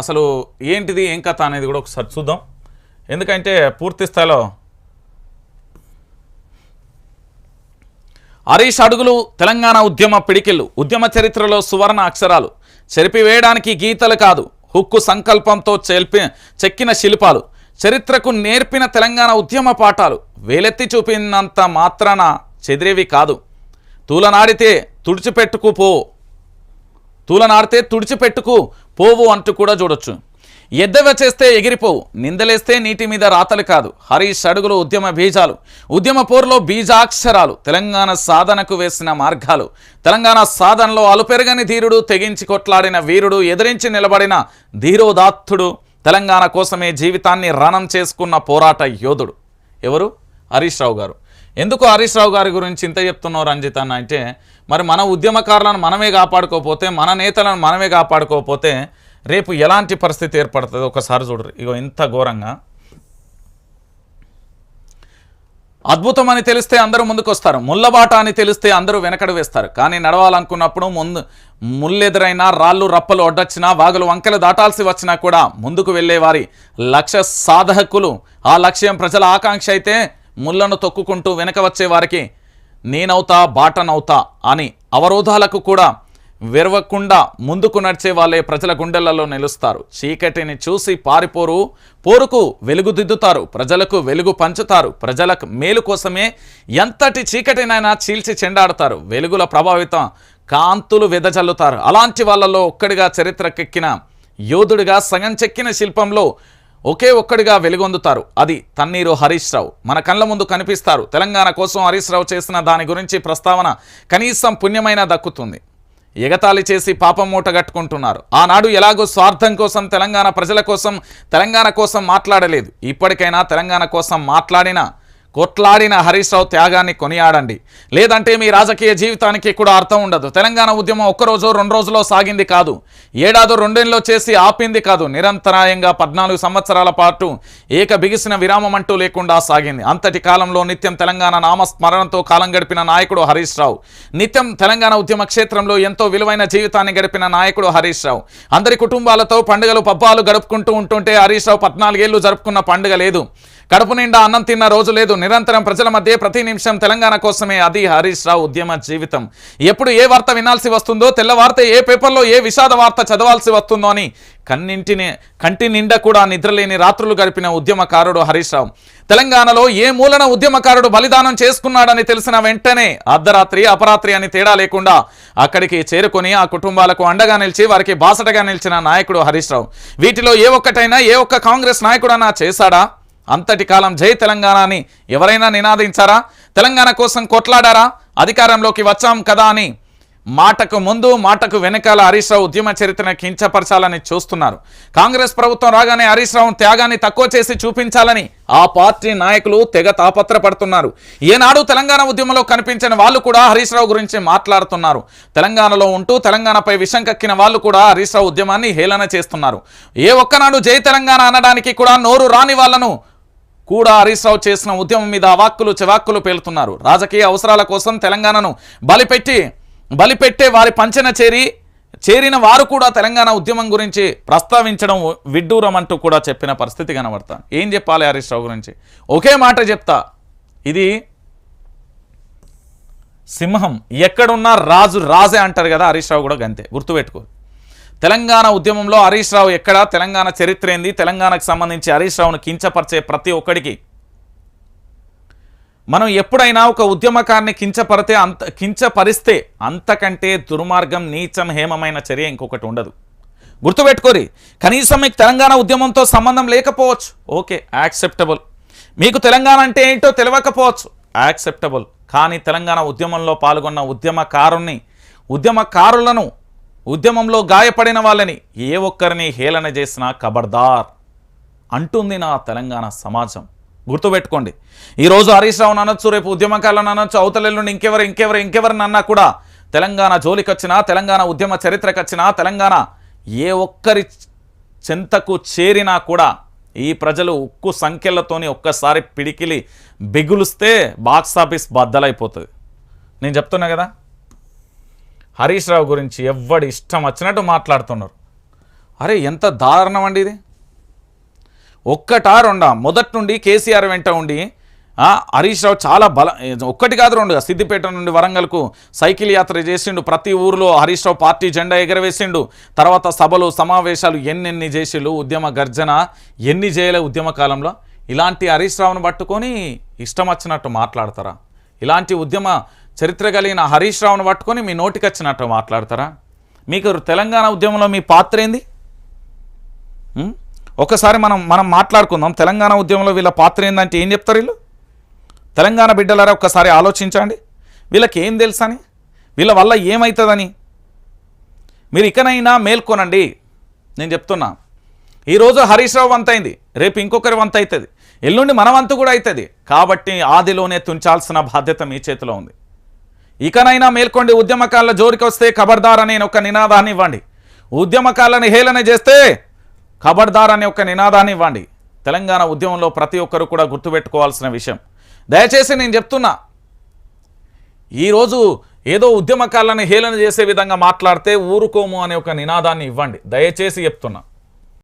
అసలు ఏంటిది ఏం కథ అనేది కూడా ఒకసారి చూద్దాం. ఎందుకంటే పూర్తి స్థాయిలో హరీష్ అడుగులు తెలంగాణ ఉద్యమ పిడికిళ్ళు ఉద్యమ చరిత్రలో సువర్ణ అక్షరాలు. చెరిపివేయడానికి గీతలు కాదు హుక్కు సంకల్పంతో చెల్పి చెక్కిన శిల్పాలు. చరిత్రకు నేర్పిన తెలంగాణ ఉద్యమ పాఠాలు. వేలెత్తి చూపినంత మాత్రాన చెదిరేవి కాదు. తూలనాడితే తుడిచిపెట్టుకుపో తూలనాడితే తుడిచిపెట్టుకు పోవు అంటూ కూడా చూడొచ్చు. ఎద్దవ చేస్తే ఎగిరిపోవు నిందలేస్తే నీటి మీద రాతలు కాదు. హరీష్ అడుగులు ఉద్యమ బీజాలు. ఉద్యమ పోరులో బీజాక్షరాలు తెలంగాణ సాధనకు వేసిన మార్గాలు. తెలంగాణ సాధనలో అలుపెరగని ధీరుడు తెగించి కొట్లాడిన వీరుడు ఎదిరించి నిలబడిన ధీరోదాత్తుడు తెలంగాణ కోసమే జీవితాన్ని రణం చేసుకున్న పోరాట యోధుడు. ఎవరు? హరీష్ రావు గారు. ఎందుకు హరీష్ రావు గారి గురించి ఇంత చెప్తున్నావు రంజిత్ అన్న అంటే మరి మన ఉద్యమకారులను మనమే కాపాడుకోకపోతే మన నేతలను మనమే కాపాడుకోకపోతే రేపు ఎలాంటి పరిస్థితి ఏర్పడుతుంది? ఒకసారి చూడరు. ఇగో ఇంత ఘోరంగా. అద్భుతం అని తెలిస్తే అందరూ ముందుకు వస్తారు ముళ్ళబాట అని తెలిస్తే అందరూ వెనకడు వేస్తారు. కానీ నడవాలనుకున్నప్పుడు ముందు ముళ్ళెదురైనా రాళ్ళు రప్పలు ఒడ్డొచ్చినా వాగులు వంకలు దాటాల్సి వచ్చినా కూడా ముందుకు వెళ్ళేవారి లక్ష్య సాధకులు. ఆ లక్ష్యం ప్రజల ఆకాంక్ష అయితే ముళ్ళను తొక్కుకుంటూ వెనక వచ్చే వారికి నేనవుతా బాటనవుతా అని అవరోధాలకు కూడా విరవకుండా ముందుకు నడిచే వాళ్ళే ప్రజల గుండెలలో నిలుస్తారు. చీకటిని చూసి పారిపోరు పోరుకు వెలుగుదిద్దుతారు ప్రజలకు వెలుగు పంచుతారు ప్రజలకు మేలు కోసమే ఎంతటి చీకటినైనా చీల్చి చెండాడతారు వెలుగుల ప్రభావితం కాంతులు వెదజల్లుతారు. అలాంటి వాళ్ళలో ఒక్కడిగా చరిత్రకెక్కిన యోధుడిగా సగం చెక్కిన శిల్పంలో ఒకే ఒక్కడిగా వెలుగొందుతారు. అది తన్నీరు హరీష్ రావు. మన కళ్ళ ముందు కనిపిస్తారు. తెలంగాణ కోసం హరీష్ రావు చేసిన దాని గురించి ప్రస్తావన కనీసం పుణ్యమైన దక్కుతుంది. ఎగతాళి చేసి పాపం మూట కట్టుకుంటున్నారు. ఆనాడు ఎలాగో స్వార్థం కోసం తెలంగాణ ప్రజల కోసం తెలంగాణ కోసం మాట్లాడలేదు. ఇప్పటికైనా తెలంగాణ కోసం మాట్లాడిన కొట్లాడిన హరీష్ రావు త్యాగాన్ని కొనియాడండి. లేదంటే మీ రాజకీయ జీవితానికి కూడా అర్థం ఉండదు. తెలంగాణ ఉద్యమం ఒక్కరోజు రెండు రోజులో సాగింది కాదు. ఏడాది రెండేళ్ళలో చేసి ఆపింది కాదు. నిరంతరాయంగా పద్నాలుగు సంవత్సరాల పాటు ఏక బిగిసిన విరామం అంటూ లేకుండా సాగింది. అంతటి కాలంలో నిత్యం తెలంగాణ నామస్మరణతో కాలం గడిపిన నాయకుడు హరీష్ రావు నిత్యం తెలంగాణ ఉద్యమ క్షేత్రంలో ఎంతో విలువైన జీవితాన్ని గడిపిన నాయకుడు హరీష్ రావు అందరి కుటుంబాలతో పండుగలు పబ్బాలు గడుపుకుంటూ ఉంటుంటే హరీష్ రావు పద్నాలుగేళ్ళు జరుపుకున్న పండుగ లేదు. కడుపు నిండా అన్నం తిన్న రోజు లేదు. నిరంతరం ప్రజల మధ్య ప్రతి నిమిషం తెలంగాణ కోసమే. అది హరీష్ రావు ఉద్యమ జీవితం. ఎప్పుడు ఏ వార్త వినాల్సి వస్తుందో తెల్లవార్త ఏ పేపర్లో ఏ విషాద వార్త చదవాల్సి వస్తుందో అని కన్నింటిని కంటి నిండా కూడా నిద్రలేని రాత్రులు గడిపిన ఉద్యమకారుడు హరీష్ రావు. తెలంగాణలో ఏ మూలన ఉద్యమకారుడు బలిదానం చేసుకున్నాడని తెలిసిన వెంటనే అర్ధరాత్రి అపరాత్రి అని తేడా లేకుండా అక్కడికి చేరుకొని ఆ కుటుంబాలకు అండగా నిలిచి వారికి బాసటగా నిలిచిన నాయకుడు హరీష్ రావు. వీటిలో ఏ ఒక్కటైనా ఏ ఒక్క కాంగ్రెస్ నాయకుడన్నా చేశాడా? అంతటి కాలం జై తెలంగాణ అని ఎవరైనా నినాదించారా? తెలంగాణ కోసం కొట్లాడారా? అధికారంలోకి వచ్చాం కదా అని మాటకు ముందు మాటకు వెనకాల హరీష్ రావు ఉద్యమ చరిత్రను కించపరచాలని చూస్తున్నారు. కాంగ్రెస్ ప్రభుత్వం రాగానే హరీష్ రావు త్యాగాన్ని తక్కువ చేసి చూపించాలని ఆ పార్టీ నాయకులు తెగ తాపత్రపడుతున్నారు. ఏనాడు తెలంగాణ ఉద్యమంలో కనిపించిన వాళ్ళు కూడా హరీష్ రావు గురించి మాట్లాడుతున్నారు. తెలంగాణలో ఉంటూ తెలంగాణపై విషం కక్కిన వాళ్ళు కూడా హరీష్ రావు ఉద్యమాన్ని హేళన చేస్తున్నారు. ఏ ఒక్కనాడు జై తెలంగాణ అనడానికి కూడా నోరు రాని వాళ్ళను కూడా హరీష్ రావు చేసిన ఉద్యమం మీద అవాక్కులు చెవాక్కులు పేలుతున్నారు. రాజకీయ అవసరాల కోసం తెలంగాణను బలిపెట్టి బలిపెట్టే వారి పంచన చేరి చేరిన వారు కూడా తెలంగాణ ఉద్యమం గురించి ప్రస్తావించడం విడ్డూరం అంటూ కూడా చెప్పిన పరిస్థితి కనబడతా. ఏం చెప్పాలి హరీష్ రావు గురించి? ఒకే మాట చెప్తా. ఇది సింహం. ఎక్కడున్నా రాజు రాజే అంటారు కదా హరీష్ రావు కూడా గంతే. గుర్తుపెట్టుకో. తెలంగాణ ఉద్యమంలో హరీష్ రావు ఎక్కడ? తెలంగాణ చరిత్ర ఏంది? తెలంగాణకు సంబంధించి హరీష్ రావును కించపరిచే ప్రతి ఒక్కడికి. మనం ఎప్పుడైనా ఒక ఉద్యమకారిని కించపరితే అంత కించపరిస్తే అంతకంటే దుర్మార్గం నీచం హేమమైన చర్య ఇంకొకటి ఉండదు. గుర్తుపెట్టుకోరి కనీసం మీకు తెలంగాణ ఉద్యమంతో సంబంధం లేకపోవచ్చు. Okay acceptable. మీకు తెలంగాణ అంటే ఏంటో తెలియకపోవచ్చు యాక్సెప్టబుల్. కానీ తెలంగాణ ఉద్యమంలో పాల్గొన్న ఉద్యమకారుణ్ణి ఉద్యమకారులను ఉద్యమంలో గాయపడిన వాళ్ళని ఏ ఒక్కరిని హేళన చేసినా కబర్దార్ అంటుంది నా తెలంగాణ సమాజం. గుర్తుపెట్టుకోండి. ఈరోజు హరీష్ రావు అనొచ్చు రేపు ఉద్యమకాలను అనొచ్చు అవతలెల్లుండి ఇంకెవరు ఇంకెవరు ఇంకెవరిని అన్నా కూడా తెలంగాణ జోలికొచ్చినా తెలంగాణ ఉద్యమ చరిత్రకొచ్చినా తెలంగాణ ఏ ఒక్కరి చెంతకు చేరినా కూడా ఈ ప్రజలు ఉక్కు సంఖ్యలతోని ఒక్కసారి పిడికిలి బిగులుస్తే బాక్స్ ఆఫీస్ బద్దలైపోతుంది. నేను చెప్తున్నా కదా? హరీష్ రావు గురించి ఎవ్వడి ఇష్టం వచ్చినట్టు మాట్లాడుతున్నారు. అరే ఎంత దారుణం అండి ఇది. ఒక్కటా రెండా? మొదటి నుండి కేసీఆర్ వెంట ఉండి హరీష్ రావు చాలా బల ఒక్కటి కాదు రెండు సిద్దిపేట నుండి వరంగల్కు సైకిల్ యాత్ర చేసిండు. ప్రతి ఊరిలో హరీష్ రావు పార్టీ జెండా ఎగరవేసిండు. తర్వాత సభలు సమావేశాలు ఎన్నెన్ని చేసిండు. ఉద్యమ గర్జన ఎన్ని చేయలే ఉద్యమ కాలంలో. ఇలాంటి హరీష్ రావును పట్టుకొని ఇష్టం వచ్చినట్టు మాట్లాడతారా? ఇలాంటి ఉద్యమ చరిత్ర కలిగిన హరీష్ రావును పట్టుకొని మీ నోటికి వచ్చినట్టు మాట్లాడతారా? మీకు తెలంగాణ ఉద్యమంలో మీ పాత్ర ఏంది? ఒకసారి మనం మనం మాట్లాడుకుందాం. తెలంగాణ ఉద్యమంలో వీళ్ళ పాత్ర ఏందంటే ఏం చెప్తారు వీళ్ళు? తెలంగాణ బిడ్డలారా ఒక్కసారి ఆలోచించండి. వీళ్ళకి ఏం తెలుసని? వీళ్ళ వల్ల ఏమవుతుందని మీరు ఇకనైనా మేల్కొనండి. నేను చెప్తున్నా. ఈరోజు హరీష్ రావు వంతైంది రేపు ఇంకొకరి వంత అవుతుంది. ఎల్లుండి మన వంతు కూడా అవుతుంది. కాబట్టి ఆదిలోనే తుంచాల్సిన బాధ్యత మీ చేతిలో ఉంది. ఇకనైనా మేల్కొండి ఉద్యమకాల జోరికి వస్తే ఖబర్దార్ అనే ఒక నినాదాన్ని ఇవ్వండి. ఉద్యమకాలను హేళన చేస్తే ఖబర్దార్ అనే ఒక నినాదాన్ని ఇవ్వండి. తెలంగాణ ఉద్యమంలో ప్రతి ఒక్కరు కూడా గుర్తుపెట్టుకోవాల్సిన విషయం. దయచేసి నేను చెప్తున్నా ఈరోజు ఏదో ఉద్యమకాలను హేళన చేసే విధంగా మాట్లాడితే ఊరుకోము అనే ఒక నినాదాన్ని ఇవ్వండి. దయచేసి చెప్తున్నా.